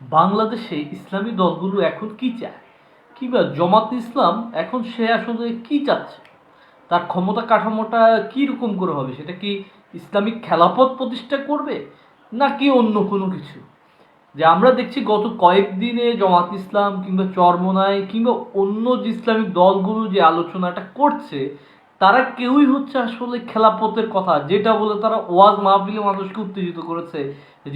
বাংলাদেশে ইসলামী দলগুলো এখন কি চায়? কিংবা জামাত ইসলাম এখন সে আসলে কি চাচ্ছে? তার ক্ষমতা কাঠামোটা কী রকম করে হবে? সেটা কি ইসলামিক খেলাপথ প্রতিষ্ঠা করবে? নাকি অন্য কোনো কিছু? যে আমরা দেখছি গত কয়েকদিনে জমাত ইসলাম কিংবা চরমনায় কিংবা অন্য যে ইসলামিক দলগুলো যে আলোচনাটা করছে তারা কেউই হচ্ছে আসলে খেলাপথের কথা। যেটা বলে তারা ওয়াজ মাহফিলে মানুষকে উত্তেজিত করেছে।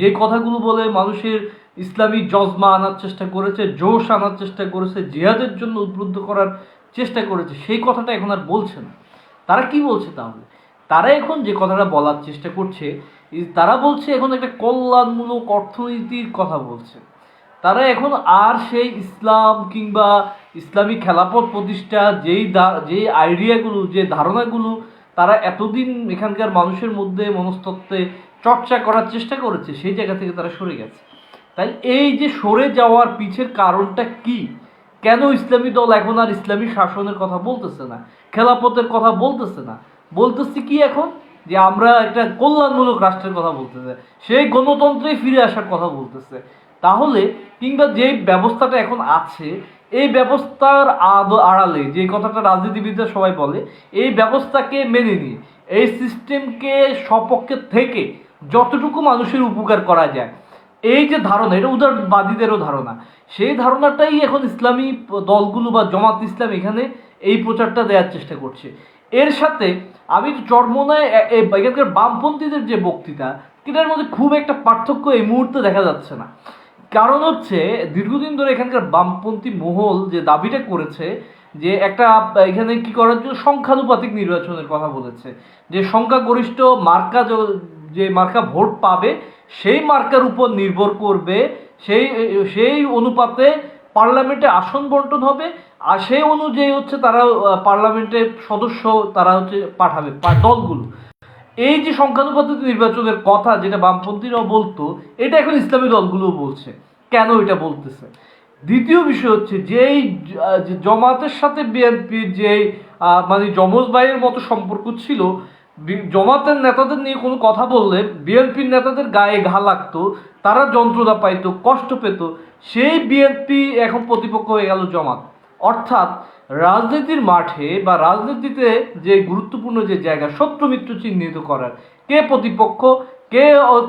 যে কথাগুলো বলে মানুষের ইসলামী জজমা আনার চেষ্টা করেছে, জোশ আনার চেষ্টা করেছে, জিহাদের জন্য উদ্বুদ্ধ করার চেষ্টা করেছে, সেই কথাটা এখন আর বলছে না। তারা কি বলছে তাহলে? তারা এখন যে কথাটা বলার চেষ্টা করছে তারা বলছে এখন একটা কল্যাণমূলক অর্থনীতির কথা বলছে। তারা এখন আর সেই ইসলাম কিংবা ইসলামী খেলাপথ প্রতিষ্ঠা, যেই যেই আইডিয়াগুলো, যে ধারণাগুলো তারা এতদিন এখানকার মানুষের মধ্যে মনস্তত্ত্বে চর্চা করার চেষ্টা করেছে, সেই জায়গা থেকে তারা সরে গেছে। তাই এই যে সরে যাওয়ার পিছের কারণটা কি? কেন ইসলামী দল এখন আর ইসলামী শাসনের কথা বলতেছে না? খেলাপথের কথা বলতেছে না? বলতেছে কি এখন? যে আমরা একটা কল্যাণমূলক রাষ্ট্রের কথা বলতেছে। সেই গণতন্ত্রে ফিরে আসার কথা বলতেছে। তাহলে কিংবা যে ব্যবস্থাটা এখন আছে, এই ব্যবস্থার আদ- আড়ালে, যে কথাটা রাজনীতিবিদরা সবাই বলে, এই ব্যবস্থাকে মেনে নিয়ে, এই সিস্টেমকে সপক্ষে থেকে যতটুকু মানুষের উপকার করা যায়, এই যে ধারণা, এটা উদারবাদীদেরও ধারণা, সেই ধারণাটাই এখন ইসলামী দলগুলো বা জমাত ইসলাম এখানে এই প্রচারটা দেওয়ার চেষ্টা করছে। এর সাথে আমি চরমনায় এখানকার বামপন্থীদের যে বক্তৃতা এটার মধ্যে খুব একটা পার্থক্য এই মুহূর্তে দেখা যাচ্ছে না। কারণ হচ্ছে দীর্ঘদিন ধরে এখানকার বামপন্থী মহল যে দাবিটা করেছে, যে একটা, এখানে কি করার জন্য সংখ্যানুপাতিক নির্বাচনের কথা বলেছে। যে সংখ্যাগরিষ্ঠ মার্কা যে মার্কা ভোট পাবে, সেই মার্কার উপর নির্ভর করবে, সেই সেই অনুপাতে পার্লামেন্টে আসন বন্টন হবে, আর সেই অনুযায়ী হচ্ছে তারা, পার্লামেন্টে সদস্য তারা হচ্ছে পাঠাবে দলগুলো। এই যে সংখ্যানুপাতিক নির্বাচনের কথা যেটা বামপন্থীরাও বলতো, এটা এখন ইসলামী দলগুলো বলছে। কেন এটা বলতেছে? দ্বিতীয় বিষয় হচ্ছে যে এই জ- আহ, যে জমাতের সাথে বিএনপির যে মানে যমজ ভাইয়ের মতো সম্পর্ক ছিল জমাতের নেতাদের নিয়ে কোনো কথা বললে বিএনপির নেতাদের গায়ে ঘা লাগতো তারা যন্ত্রণা পাইতো কষ্ট পেত সেই বিএনপি এখন প্রতিপক্ষ হয়ে গেল জমাত। অর্থাৎ রাজনীতির মাঠে বা রাজনীতিতে যে গুরুত্বপূর্ণ যে জায়গা শত্রু মিত্র চিহ্নিত করার কে প্রতিপক্ষ কে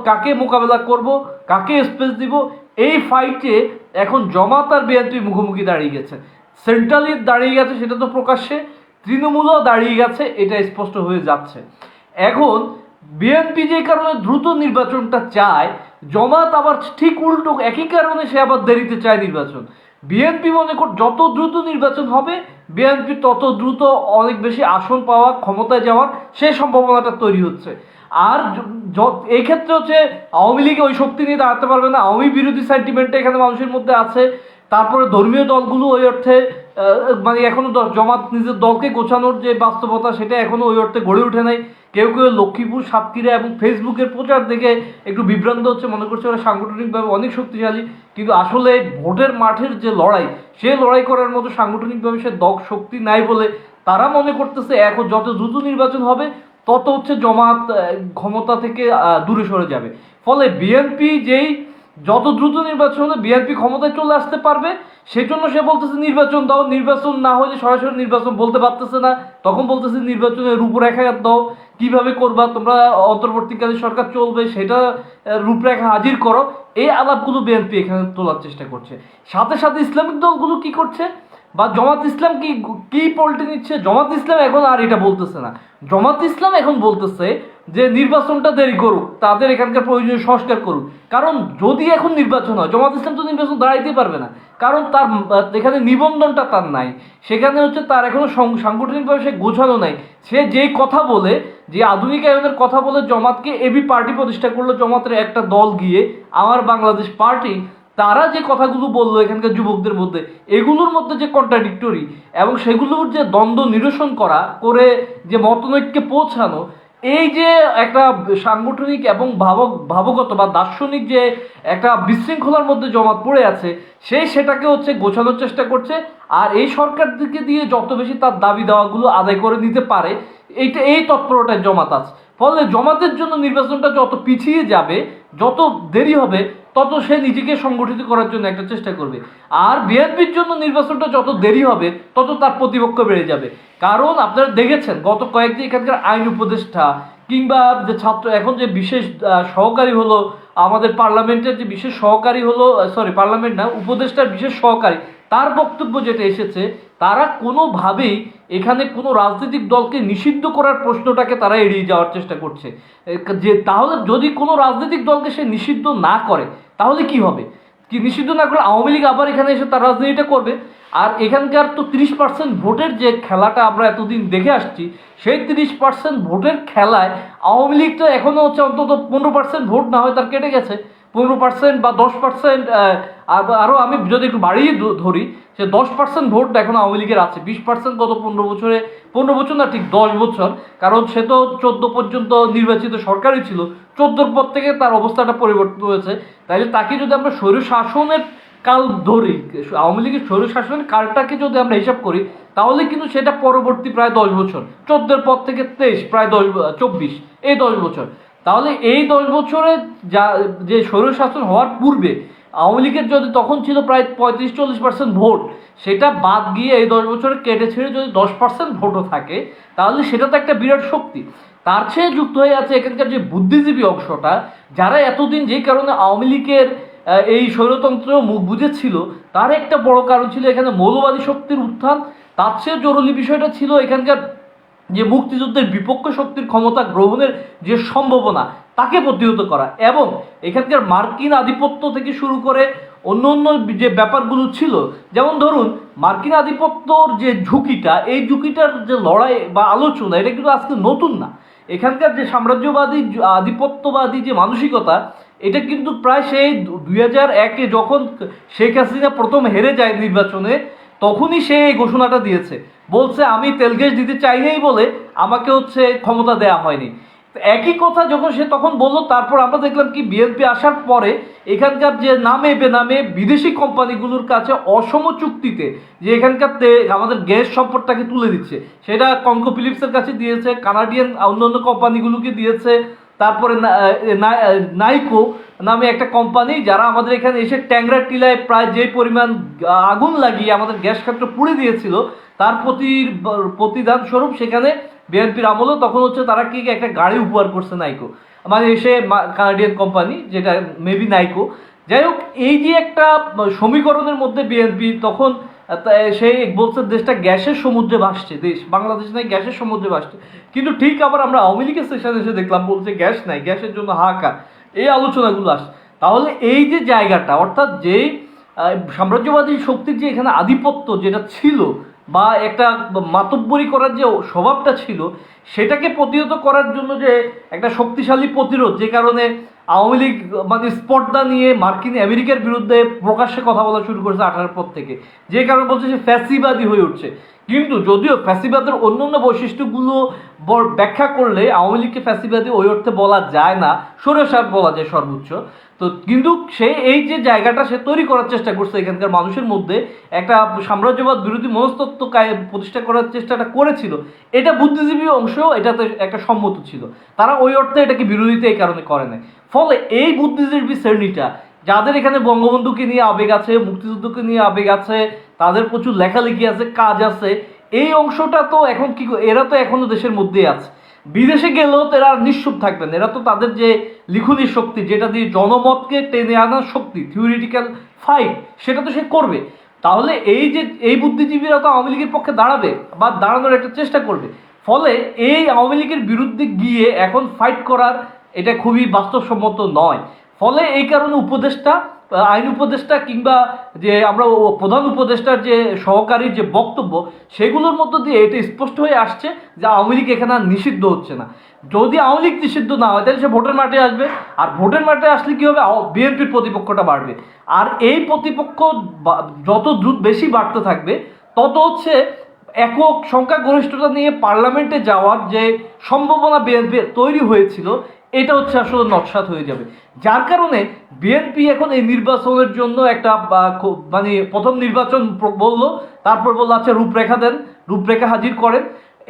কাকে মোকাবেলা করব কাকে স্পেস দিব এই ফাইটে এখন জমাত আর বিএনপি মুখোমুখি দাঁড়িয়ে গেছে। সেন্ট্রালি দাঁড়িয়ে গেছে, সেটা তো প্রকাশ্যে। তৃণমূলও দাঁড়িয়ে গেছে, এটা স্পষ্ট হয়ে যাচ্ছে। এখন বিএনপি যে কারণে দ্রুত নির্বাচনটা চায়, জমাত আবার ঠিক উল্টো একই কারণে সে আবার দেরিতে চায় নির্বাচন। বিএনপি মনে কর, যত দ্রুত নির্বাচন হবে, বিএনপি তত দ্রুত অনেক বেশি আসন পাওয়া, ক্ষমতায় যাওয়ার সেই সম্ভাবনাটা তৈরি হচ্ছে। আর এই ক্ষেত্রে হচ্ছে আওয়ামী লীগ ওই শক্তি নিয়ে দাঁড়াতে পারবে না। আওয়ামী বিরোধী সেন্টিমেন্টটা এখানে মানুষের মধ্যে আছে। তারপরে ধর্মীয় দলগুলো ওই অর্থে মানে এখনও জমাত নিজের দলকে গোছানোর যে বাস্তবতা, সেটা এখনও ওই অর্থে গড়ে ওঠে নাই। কেউ কেউ লক্ষ্মীপুর, সাতক্ষীরা এবং ফেসবুকের প্রচার দেখে একটু বিভ্রান্ত হচ্ছে, মনে করছে ওরা সাংগঠনিকভাবে অনেক শক্তিশালী। কিন্তু আসলে ভোটের মাঠের যে লড়াই, সে লড়াই করার মতো সাংগঠনিকভাবে সে দক শক্তি নাই বলে তারা মনে করতেছে। এখন যত দ্রুত নির্বাচন হবে তত হচ্ছে জমাত ক্ষমতা থেকে দূরে সরে যাবে। ফলে বিএনপি যেই যত দ্রুত নির্বাচন হলে বিএনপি ক্ষমতায় চলে আসতে পারবে। সেই জন্য সে বলতেছে, নির্বাচন দাও। নির্বাচন না হলে সরাসরি নির্বাচন বলতে পারতেছে না। তখন বলতেছে, নির্বাচনের রূপরেখা দাও। কীভাবে করবা? তোমরা অন্তর্বর্তীকালীন সরকার চলবে, সেটা রূপরেখা হাজির করো। এই আলাপগুলো বিএনপি এখানে তোলার চেষ্টা করছে। সাথে সাথে ইসলামিক দলগুলো কি করছে? বা জমাত ইসলাম কি কি পল্টে নিচ্ছে? জমাত ইসলাম এখন আর এটা বলতেছে না। জমাত ইসলাম এখন বলতেছে যে নির্বাচনটা দেরি করুক, তাদের এখানকার প্রয়োজনীয় সংস্কার করুক। কারণ যদি এখন নির্বাচন হয়, জমাত ইসলাম তো নির্বাচন দাঁড়াইতে পারবে না। কারণ তার, এখানে নিবন্ধনটা তার নাই। সেখানে হচ্ছে তার এখনও সং- সাংগঠনিকভাবে সে গোছানো নাই। সে যেই কথা বলে, যে আধুনিক আধুনিকায়নের কথা বলে জমাতকে এবি পার্টি প্রতিষ্ঠা করল, জমাতের একটা দল গিয়ে আমার বাংলাদেশ পার্টি তারা যে কথাগুলো বলল এখানকার যুবকদের মধ্যে, এগুলোর মধ্যে যে কন্ট্রাডিক্টরি এবং সেগুলোর যে দ্বন্দ্ব নিরসন করা করে যে মতনৈক্যে পৌঁছানো, এই যে একটা সাংগঠনিক এবং ভাবক, ভাবগত বা দার্শনিক যে একটা বিশৃঙ্খলার মধ্যে জমাত পড়ে আছে সেই সেটাকে হচ্ছে গোছানোর চেষ্টা করছে আর এই সরকার দিকে দিয়ে যত বেশি তার দাবি দেওয়াগুলো আদায় করে নিতে পারে, এইটা, এই তৎপরতায় জমাত আছে। ফলে জমাতের জন্য নির্বাচনটা যত পিছিয়ে যাবে, যত দেরি হবে তত সে নিজেকে সংগঠিত করার জন্য একটা চেষ্টা করবে। আর বিএনপির জন্য নির্বাচনটা যত দেরি হবে, তত তার প্রতিপক্ষ বেড়ে যাবে। কারণ আপনারা দেখেছেন, গত কয়েকদিন এখানকার আইন উপদেষ্টা কিংবা যে ছাত্র, এখন যে বিশেষ সহকারী হলো আমাদের পার্লামেন্টের যে বিশেষ সহকারী হলো সরি পার্লামেন্ট না, উপদেষ্টার বিশেষ সহকারী, তার বক্তব্য যেটা এসেছে, তারা কোনোভাবেই এখানে কোনো রাজনৈতিক দলকে নিষিদ্ধ করার প্রশ্নটাকে তারা এড়িয়ে যাওয়ার চেষ্টা করছে। যে তাহলে যদি কোনো রাজনৈতিক দলকে সে নিষিদ্ধ না করে তাহলে কি হবে? কি নিষিদ্ধ না করলে আওয়ামী লীগ আবার এখানে এসে তার রাজনীতিটা করবে? আর এখানকার তো তিরিশ পার্সেন্ট ভোটের যে খেলাটা আমরা এতদিন দেখে আসছি, সেই তিরিশ পার্সেন্ট ভোটের খেলায় আওয়ামী লীগ তো এখনও হচ্ছে অন্তত পনেরো পার্সেন্ট ভোট না হয় তার কেটে গেছে। পনেরো পার্সেন্ট বা দশ পার্সেন্ট আরও আমি যদি একটু বাড়িয়ে ধরি সে দশ পার্সেন্ট ভোট এখন আওয়ামী লীগের আছে। বিশ পার্সেন্ট গত পনেরো বছরে, পনেরো বছর না ঠিক দশ বছর, কারণ সে তো চোদ্দ পর্যন্ত নির্বাচিত সরকারই ছিল। চোদ্দোর পর থেকে তার অবস্থাটা পরিবর্তন হয়েছে। তাইলে তাকে যদি আমরা স্বৈর শাসনের কাল ধরি, আওয়ামী লীগের স্বৈর শাসনের কালটাকে যদি আমরা হিসাব করি, তাহলে কিন্তু সেটা পরবর্তী প্রায় দশ বছর, চোদ্দোর পর থেকে তেইশ, প্রায় দশ, চব্বিশ, এই দশ বছর। তাহলে এই দশ বছরে যা, যে স্বৈরশাসন হওয়ার পূর্বে আওয়ামী লীগের যদি তখন ছিল প্রায় পঁয়ত্রিশ চল্লিশ পার্সেন্ট ভোট, সেটা বাদ গিয়ে এই দশ বছরে কেটে ছেড়ে যদি দশ পার্সেন্ট ভোটও থাকে, তাহলে সেটা তো একটা বিরাট শক্তি। তার চেয়ে যুক্ত হয়ে আছে এখানকার যে বুদ্ধিজীবী অংশটা, যারা এতদিন যে কারণে আওয়ামী লীগের এই স্বৈরতন্ত্র মুখ বুঝেছিল তার একটা বড় কারণ ছিল এখানে মৌলবাদী শক্তির উত্থান। তার চেয়ে জরুরি বিষয়টা ছিল এখানকার যে মুক্তিযুদ্ধের বিপক্ষ শক্তির ক্ষমতা গ্রহণের যে সম্ভাবনা, তাকে প্রতিহত করা এবং এখানকার মার্কিন আধিপত্য থেকে শুরু করে অন্য অন্য যে ব্যাপারগুলো ছিল, যেমন ধরুন, মার্কিন আধিপত্যর যে ঝুঁকিটা, এই ঝুঁকিটার যে লড়াই বা আলোচনা, এটা কিন্তু আজকে নতুন না। এখানকার যে সাম্রাজ্যবাদী আধিপত্যবাদী যে মানসিকতা, এটা কিন্তু প্রায় সেই দুই হাজার একে যখন শেখ হাসিনা প্রথম হেরে যায় নির্বাচনে, তখনই সে এই ঘোষণাটা দিয়েছে। বলছে, আমি তেল গ্যাস দিতে চাই নাই বলে আমাকে হচ্ছে ক্ষমতা দেয়া হয়নি। একই কথা যখন সে তখন বলল, তারপর আমরা দেখলাম কি বিএনপি আসার পরে এখানকার যে নামে বেনামে বিদেশি কোম্পানিগুলোর কাছে অসম চুক্তিতে যে এখানকার আমাদের গ্যাস সম্পদটাকে তুলে দিচ্ছে, সেটা কঙ্কো ফিলিপসের কাছে দিয়েছে কানাডিয়ান অন্যান্য কোম্পানিগুলোকে দিয়েছে তারপরে নাইকো নামে একটা কোম্পানি যারা আমাদের এখানে এসে ট্যাংরা টিলায় প্রায় যে পরিমাণ আগুন লাগিয়ে আমাদের গ্যাস ক্ষেত্র পুড়ে দিয়েছিল, তার প্রতি প্রতিদান স্বরূপ সেখানে বিএনপির আমলে তখন হচ্ছে তারা কি একটা গাড়ি উপহার করছে নাইকো। মানে এসে কানাডিয়ান কোম্পানি যেটা মেবি নাইকো। যাই হোক, এই যে একটা সমীকরণের মধ্যে বিএনপি তখন তা- বলছে দেশটা গ্যাসের সমুদ্রে ভাসছে, দেশ, বাংলাদেশ নাই, গ্যাসের সমুদ্রে ভাসছে। কিন্তু ঠিক আবার আমরা আওয়ামী লীগের সেশনে এসে দেখলাম বলছে গ্যাস নাই, গ্যাসের জন্য হাহাকার। এই আলোচনাগুলো আস তাহলে এই যে জায়গাটা, অর্থাৎ যে সাম্রাজ্যবাদী শক্তির যে এখানে আধিপত্য যেটা ছিল বা একটা মাতব্বরি করার যে স্বভাবটা ছিল, সেটাকে প্রতিহত করার জন্য যে একটা শক্তিশালী প্রতিরোধ, যে কারণে আওয়ামী লীগ মানে স্পর্ধা নিয়ে মার্কিন আমেরিকার বিরুদ্ধে প্রকাশ্যে কথা বলা শুরু করেছে আঠারোর পর থেকে। যে কারণে বলছে সে ফ্যাসিবাদী হয়ে উঠছে। কিন্তু যদিও ফ্যাসিবাদের অন্য অন্য বৈশিষ্ট্যগুলো ব্যাখ্যা করলে আওয়ামী লীগকে ফ্যাসিবাদী ওই অর্থে বলা যায় না। সরেসার বলা যায় সর্বোচ্চ। তো কিন্তু সে এই যে জায়গাটা সে তৈরি করার চেষ্টা করছে এখানকার মানুষের মধ্যে, একটা সাম্রাজ্যবাদ বিরোধী মনস্তত্ব প্রতিষ্ঠা করার চেষ্টাটা করেছিল, এটা বুদ্ধিজীবী অংশ এটাতে একটা সম্মত ছিল। তারা ওই অর্থে এটাকে বিরোধিতা এই কারণে করে নাই। ফলে এই বুদ্ধিজীবী শ্রেণীটা, যাদের এখানে বঙ্গবন্ধুকে নিয়ে আবেগ আছে, মুক্তিযুদ্ধকে নিয়ে আবেগ আছে, তাদের প্রচুর লেখালেখি আছে, কাজ আছে, এই অংশটা তো এখন কি, এরা তো এখনও দেশের মধ্যেই আছে। বিদেশে গেলেও তো এরা নিঃসুপ থাকবেন। এরা তো তাদের যে লিখনি শক্তি যেটা দিয়ে জনমতকে টেনে আনার শক্তি থিওরিটিক্যাল ফাইট সেটা তো সে করবে। তাহলে এই যে এই বুদ্ধিজীবীরা তো আওয়ামী লীগের পক্ষে দাঁড়াবে বা দাঁড়ানোর একটা চেষ্টা করবে। ফলে এই আওয়ামী লীগের বিরুদ্ধে গিয়ে এখন ফাইট করার এটা খুবই বাস্তবসম্মত নয়। ফলে এই কারণে উপদেষ্টা আহ, আইন উপদেষ্টা কিংবা যে আমরা প্রধান উপদেষ্টার যে সহকারী যে বক্তব্য, সেগুলোর মধ্য দিয়ে এটা স্পষ্ট হয়ে আসছে যে আওয়ামী লীগ এখানে নিষিদ্ধ হচ্ছে না। যদি আওয়ামী লীগ নিষিদ্ধ না হয়, তাহলে সে ভোটের মাঠে আসবে। আর ভোটের মাঠে আসলে কী হবে? বিএনপির প্রতিপক্ষটা বাড়বে। আর এই প্রতিপক্ষ যত দ্রুত বেশি বাড়তে থাকবে, তত হচ্ছে একক সংখ্যাগরিষ্ঠতা নিয়ে পার্লামেন্টে যাওয়ার যে সম্ভাবনা বিএনপি তৈরি হয়েছিল এটা হচ্ছে আসলে নকশাত হয়ে যাবে। যার কারণে বিএনপি এখন এই নির্বাচনের জন্য একটা মানে প্রথম নির্বাচন বলল, তারপর বলল আচ্ছা রূপরেখা দেন, রূপরেখা হাজির করেন।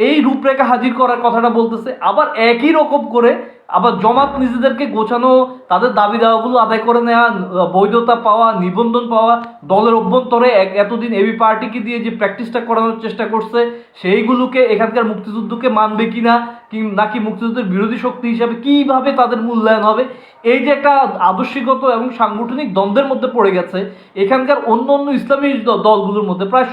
এই রূপরেখা হাজির করার কথাটা বলতেছে। আবার একই রকম করে আবার জমাত নিজেদেরকে গোছানো, তাদের দাবি দাওয়াগুলো আদায় করে নেওয়া, বৈধতা পাওয়া, নিবন্ধন পাওয়া, দলের অভ্যন্তরে এতদিন এবি পার্টিকে দিয়ে যে প্র্যাকটিসটা করানোর চেষ্টা করছে, সেইগুলোকে এখানকার মুক্তিযুদ্ধকে মানবে কিনা, কি, নাকি মুক্তিযুদ্ধের বিরোধী শক্তি হিসাবে কীভাবে তাদের মূল্যায়ন হবে, এই যে একটা আদর্শিগত এবং সাংগঠনিক দ্বন্দ্বের মধ্যে পড়ে গেছে, এখানকার অন্য অন্য ইসলামী দলগুলোর মধ্যে, প্রায়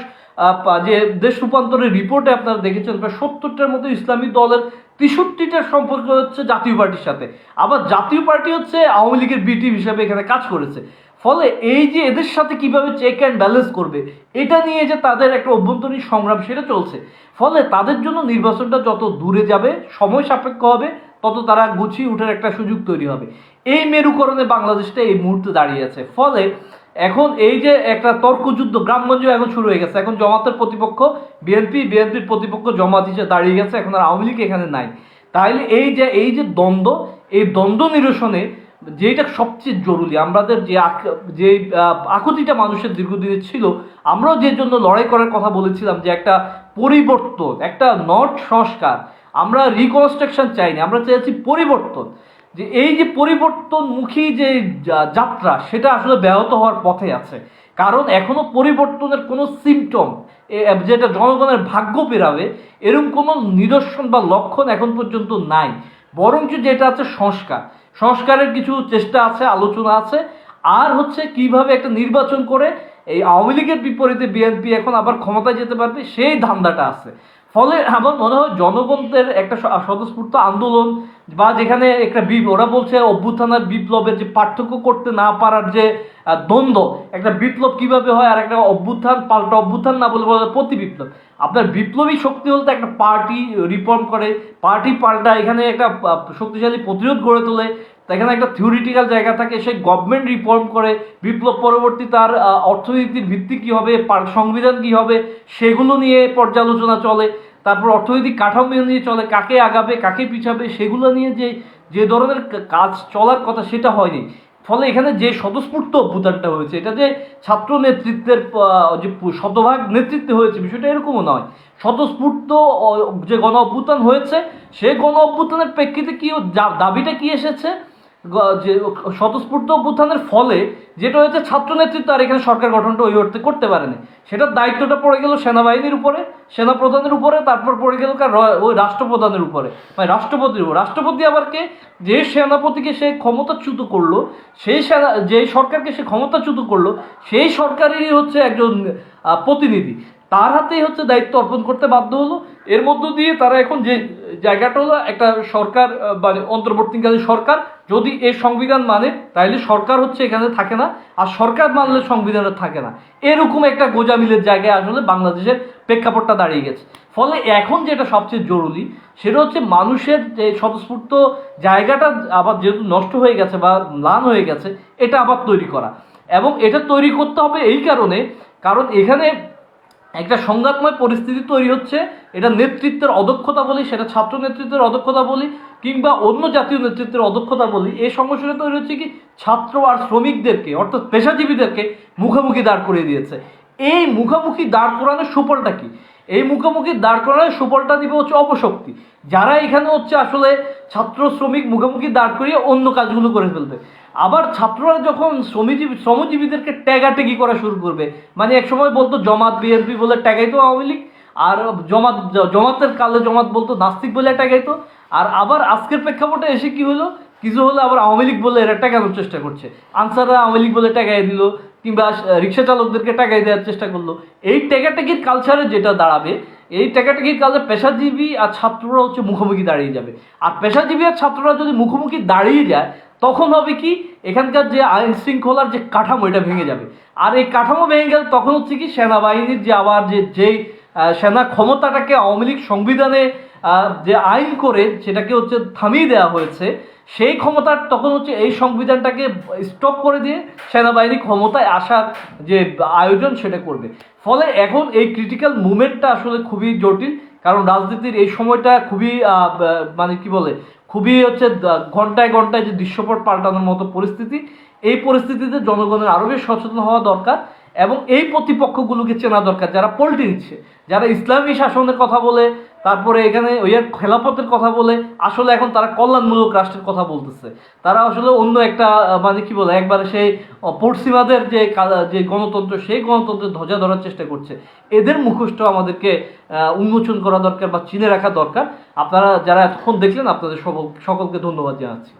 যে দেশ রূপান্তরের রিপোর্টে আপনারা দেখেছেন, প্রায় সত্তরটার মতো ইসলামী দলের তেষট্টিটার সম্পর্ক হচ্ছে জাতীয় পার্টির সাথে। আবার জাতীয় পার্টি হচ্ছে আওয়ামী লীগের বি টিম হিসাবে এখানে কাজ করেছে। ফলে এই যে এদের সাথে কীভাবে চেক অ্যান্ড ব্যালেন্স করবে, এটা নিয়ে যে তাদের একটা অভ্যন্তরীণ সংগ্রাম সেটা চলছে। ফলে তাদের জন্য নির্বাচনটা যত দূরে যাবে, সময় সাপেক্ষ হবে, তত তারা গুছিয়ে উঠার একটা সুযোগ তৈরি হবে। এই মেরুকরণে বাংলাদেশটা এই মুহূর্তে দাঁড়িয়ে আছে। ফলে এখন এই যে একটা তর্কযুদ্ধ গ্রামগঞ্জে এখন শুরু হয়ে গেছে। এখন জমাতের প্রতিপক্ষ বিএনপি, বিএনপির প্রতিপক্ষ জমাত হিসেবে দাঁড়িয়ে গেছে, এখন আর আওয়ামী লীগ এখানে নাই। তাইলে এই যে এই যে দ্বন্দ্ব, এই দ্বন্দ্ব নিরসনে যেটা সবচেয়ে জরুরি আমাদের যে যে আকুতিটা মানুষের দীর্ঘদিনের ছিল, আমরাও যে জন্য লড়াই করার কথা বলেছিলাম যে একটা পরিবর্তন, একটা নট সংস্কার, আমরা রিকনস্ট্রাকশন চাইনি, আমরা চাইছি পরিবর্তন। যে এই যে পরিবর্তনমুখী যে যাত্রা, সেটা আসলে ব্যাহত হওয়ার পথে আছে। কারণ এখনও পরিবর্তনের কোনো সিমটম যেটা জনগণের ভাগ্য পেরাবে এরকম কোনো নিদর্শন বা লক্ষণ এখন পর্যন্ত নাই। বরঞ্চ যেটা আছে সংস্কার। সংস্কারের কিছু চেষ্টা আছে, আলোচনা আছে। আর হচ্ছে কীভাবে একটা নির্বাচন করে এই আওয়ামী লীগের বিপরীতে বিএনপি এখন আবার ক্ষমতায় যেতে পারবে, সেই ধান্দাটা আছে। ফলে আমার মনে হয় জনগণদের একটা স্বতঃস্ফূর্ত আন্দোলন বা যেখানে একটা ওরা বলছে অভ্যুত্থানের বিপ্লবের যে পার্থক্য করতে না পারার যে দ্বন্দ্ব, একটা বিপ্লব কীভাবে হয় আর একটা অভ্যুত্থান, পাল্টা অভ্যুত্থান না বলে বলে প্রতি বিপ্লব। আপনার বিপ্লবী শক্তি বলতে একটা পার্টি রিফর্ম করে। পার্টি পাল্টা এখানে একটা শক্তিশালী প্রতিরোধ গড়ে তোলে। এখানে একটা থিওরিটিক্যাল জায়গা থাকে, সেই গভর্নমেন্ট রিফর্ম করে বিপ্লব পরবর্তী তার অর্থনীতির ভিত্তি কী হবে সংবিধান কী হবে, সেগুলো নিয়ে পর্যালোচনা চলে, তারপর অর্থনৈতিক কাঠামো নিয়ে চলে, কাকে আগাবে, কাকে পিছাবে, সেগুলো নিয়ে যে যে ধরনের কাজ চলার কথা সেটা হয়নি। ফলে এখানে যে স্বতঃস্ফূর্ত অভ্যুত্থানটা হয়েছে, এটা যে ছাত্র নেতৃত্বের যে শতভাগ নেতৃত্বে হয়েছে, বিষয়টা এরকমও নয়। স্বতঃস্ফূর্ত যে গণ অভ্যুত্থান হয়েছে সেই গণ অভ্যুত্থানের প্রেক্ষিতে কী দাবিটা কী এসেছে? যে স্বতঃস্ফূর্ত অভ্যুত্থানের ফলে যেটা হয়েছে ছাত্র নেতৃত্ব আর এখানে সরকার গঠনটা ওই অর্থে করতে পারেনি। সেটার দায়িত্বটা পড়ে গেল সেনাবাহিনীর উপরে, সেনাপ্রধানের উপরে, তারপর পড়ে গেল কার ওই রাষ্ট্রপ্রধানের উপরে। মানে রাষ্ট্রপতির উপর। রাষ্ট্রপতি আবার কে? যে সেনাপতিকে সে ক্ষমতাচ্যুত করল, সেই সেনা, যে সরকারকে সে ক্ষমতাচ্যুত করল, সেই সরকারেরই হচ্ছে একজন প্রতিনিধি। তার হাতেই হচ্ছে দায়িত্ব অর্পণ করতে বাধ্য হলো। এর মধ্য দিয়ে তারা এখন যে জায়গাটা হলো একটা সরকার মানে অন্তর্বর্তীকালীন সরকার। যদি এই সংবিধান মানে তাহলে সরকার হচ্ছে এখানে থাকে না, আর সরকার মানলে সংবিধানে থাকে না। এরকম একটা গোজামিলের জায়গায় আসলে বাংলাদেশের প্রেক্ষাপটটা দাঁড়িয়ে গেছে। ফলে এখন যেটা সবচেয়ে জরুরি, সেটা হচ্ছে মানুষের যে স্বতঃস্ফূর্ত জায়গাটা আবার যেহেতু নষ্ট হয়ে গেছে বা ম্লান হয়ে গেছে, এটা আবার তৈরি করা। এবং এটা তৈরি করতে হবে এই কারণে, কারণ এখানে একটা সংঘাতময় পরিস্থিতি তৈরি হচ্ছে, এটা নেতৃত্বের অদক্ষতা বলি, সেটা ছাত্র নেতৃত্বের অদক্ষতা বলি, কিংবা অন্য জাতীয় নেতৃত্বের অদক্ষতা বলি, এই সমস্যাটা তৈরি হচ্ছে কি, ছাত্র আর শ্রমিকদেরকে, অর্থাৎ পেশাজীবীদেরকে মুখোমুখি দাঁড় করিয়ে দিয়েছে। এই মুখোমুখি দাঁড় করানোর সুফলটা কি? এই মুখোমুখি দাঁড় করানোর সুফলটা দিবে হচ্ছে অপশক্তি। যারা এখানে হচ্ছে আসলে ছাত্র, শ্রমিক মুখোমুখি দাঁড় করিয়ে অন্য কাজগুলো করে ফেলবে। আবার ছাত্ররা যখন শ্রমজীবী শ্রমজীবীদেরকে ট্যাগাটেগি করা শুরু করবে মানে এক সময় বলতো জমাত বিএনপি বলে ট্যাগাইতো আওয়ামী লীগ, আর জমাত জমাতের কালে জমাত বলতো নাস্তিক বলে ট্যাগাইতো, আর আবার আজকের প্রেক্ষাপটে এসে কি হলো? কিছু হলে আবার আওয়ামী লীগ বলে এরা টাকানোর চেষ্টা করছে। আনসাররা আওয়ামী লীগ বলে টাকাই দিল, কিংবা রিক্সা চালকদেরকে টাকাই দেওয়ার চেষ্টা করল। এই টেকাটেকির কালচারে যেটা দাঁড়াবে, এই টেকাটেকির কালচার পেশাজীবী আর ছাত্ররা হচ্ছে মুখোমুখি দাঁড়িয়ে যাবে। আর পেশাজীবী আর ছাত্ররা যদি মুখোমুখি দাঁড়িয়ে যায় তখন হবে কি? এখানকার যে আইন শৃঙ্খলার যে কাঠামো, এটা ভেঙে যাবে। আর এই কাঠামো ভেঙে গেলে তখন হচ্ছে কি, সেনাবাহিনীর যে আবার যে যেই সেনা ক্ষমতাটাকে আওয়ামী লীগ সংবিধানে যে আইন করে সেটাকে হচ্ছে থামিয়ে দেওয়া হয়েছে, সেই ক্ষমতার তখন হচ্ছে এই সংবিধানটাকে স্টপ করে দিয়ে সেনাবাহিনী ক্ষমতায় আসার যে আয়োজন সেটা করবে। ফলে এখন এই ক্রিটিক্যাল মুভমেন্টটা আসলে খুবই জটিল, কারণ রাজনীতির এই সময়টা খুবই মানে কি বলে খুবই হচ্ছে ঘন্টায় ঘন্টায় যে দৃশ্যপট পাল্টানোর মতো পরিস্থিতি, এই পরিস্থিতিতে জনগণের আরও বেশি সচেতন হওয়া দরকার এবং এই প্রতিপক্ষগুলোকে চেনা দরকার, যারা পল্টি নিচ্ছে, যারা ইসলামী শাসনের কথা বলে তারপরে এখানে ওই আর খেলাপথের কথা বলে, আসলে এখন তারা কল্যাণমূলক রাষ্ট্রের কথা বলতেছে। তারা আসলে অন্য একটা মানে কি বলে, একবারে সেই পশ্চিমাদের যে যে গণতন্ত্র, সেই গণতন্ত্রের ধ্বজা ধরার চেষ্টা করছে। এদের মুখোশটা আমাদেরকে উন্মোচন করা দরকার বা চিনে রাখা দরকার। আপনারা যারা এতক্ষণ দেখলেন, আপনাদের সকল- সকলকে ধন্যবাদ জানাচ্ছি।